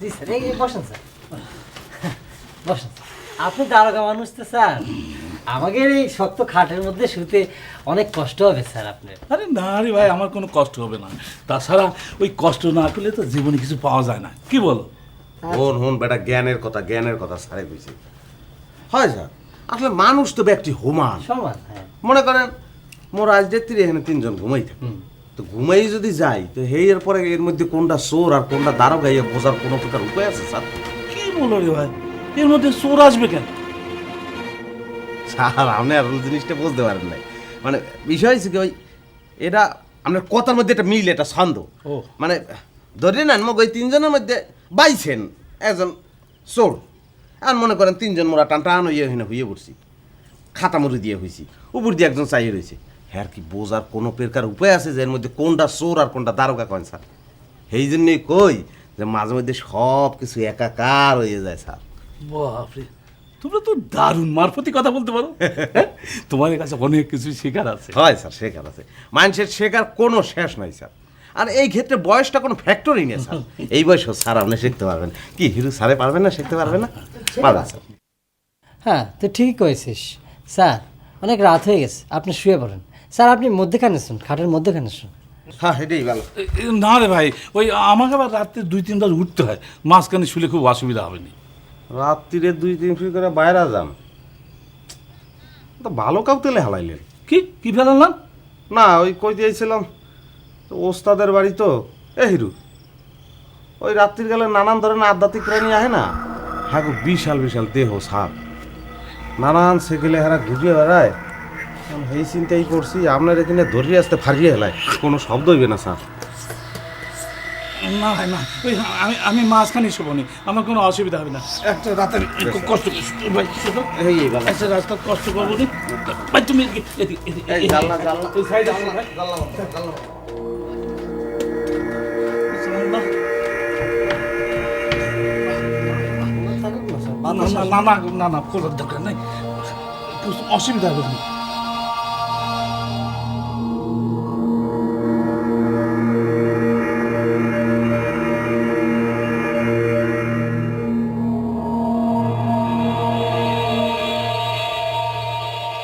জি sir এই বসেন sir. বসেন আপনি দারোগা মানুষ তো স্যার। আমাকে এই শক্ত খাটের মধ্যে শুতে অনেক কষ্ট হবে স্যার আপনার। আরে না রে ভাই আমার কোনো কষ্ট হবে না। তাছাড়া ওই কষ্ট না করলে তো জীবনে কিছু পাওয়া যায় না। কি বলো? হন হন বেটা জ্ঞানের কথা জ্ঞানের কথা সারে কইছে। হয় স্যার। আসলে মানুষ তো ব্যক্তি হোমান। সমান হ্যাঁ। মনে করেন মোর আজ দেখতে এখানে তিনজন ঘুমাই থাকে হুম। তো ঘুমাই যদি যাই তো হেই এর পরে এর মধ্যে কোনটা চোর আর কোনটা দারো গাইয়া বোঝার কোনো প্রকার উপায় আছে স্যার? কি বলো রে ভাই? এর মধ্যে চোর আসবে কেন? স্যার আপনি আর ওই জিনিসটা বুঝতে পারেন নাই মানে বিষয় হচ্ছে কি ওই এটা আপনার কথার মধ্যে একটা মিল এটা ছন্দ। ও। মানে ধরে নেন মোক ওই তিনজনের মধ্যে বাইছেন একজন চোর আর মনে করেন তিনজন মোরা টান টান হইয়ে হইনা হইয়ে পড়ছি খাতা মুড়ি দিয়ে হয়েছি উপর দিয়ে একজন চাইয়ে রয়েছে হ্যাঁ কি বোঝার কোনো প্রকার উপায় আছে যে এর মধ্যে কোনটা চোর আর কোনটা দারোগা কন স্যার? সেই জন্যই কই যে মাঝে মধ্যে সব কিছু একাকার হয়ে যায় স্যার। বাপরে তোমরা তো দারুণ মারফতি কথা বলতে পারো। তোমার কাছে অনেক কিছু শেখার আছে। হয় স্যার শেখার আছে। মানুষের শেখার কোনো শেষ নাই স্যার। আর এই ক্ষেত্রে বয়সটা কোনো ফ্যাক্টরি নেই স্যার। এই বয়সও স্যার আপনি শিখতে পারবেন। কি হিরু স্যারে পারবেন না শিখতে পারবেন না? পারবেন স্যার। হ্যাঁ তো ঠিকই কয়েছিস স্যার অনেক রাত হয়ে গেছে আপনি শুয়ে পড়েন। স্যার আপনি মধ্যেখানে শুন খাটের মধ্যেখানে শুন। হ্যাঁ এটাই ভালো। না রে ভাই ওই আমাকে আবার রাত্রে দুই তিনবার উঠতে হয় মাঝখানে শুলে খুব অসুবিধা হবে না। রাত্রিরে দুই তিন ফিট করে বাইরে যান। তো ভালো কাউ তেলে হালাইলেন। কি কি ফেলালাম? না ওই কই দিয়েছিলাম তো ওস্তাদের বাড়ি তো। এ হিরু ওই রাত্রির গেলে নানান ধরনের আধ্যাত্মিক প্রাণী আহে না? হ্যাঁ বিশাল বিশাল দেহ সাপ। নানান সেকেলে হারা ঘুরিয়ে বেড়ায়। এই চিন্তাই করছি আপনার এখানে ধরিয়ে আসতে ফারিয়ে হেলায় কোনো শব্দ হইবে না স্যার না ভাই না ওই আমি আমি মাঝখানে শোবো নি আমার কোনো অসুবিধা হবে না একটা রাতের কষ্ট ভাই এই। একটা রাস্তা কষ্ট করব ভাই তুমি জানলা, জানলা। সাইডে। জানলা। না না না না খোলার দরকার নাই অসুবিধা হবে না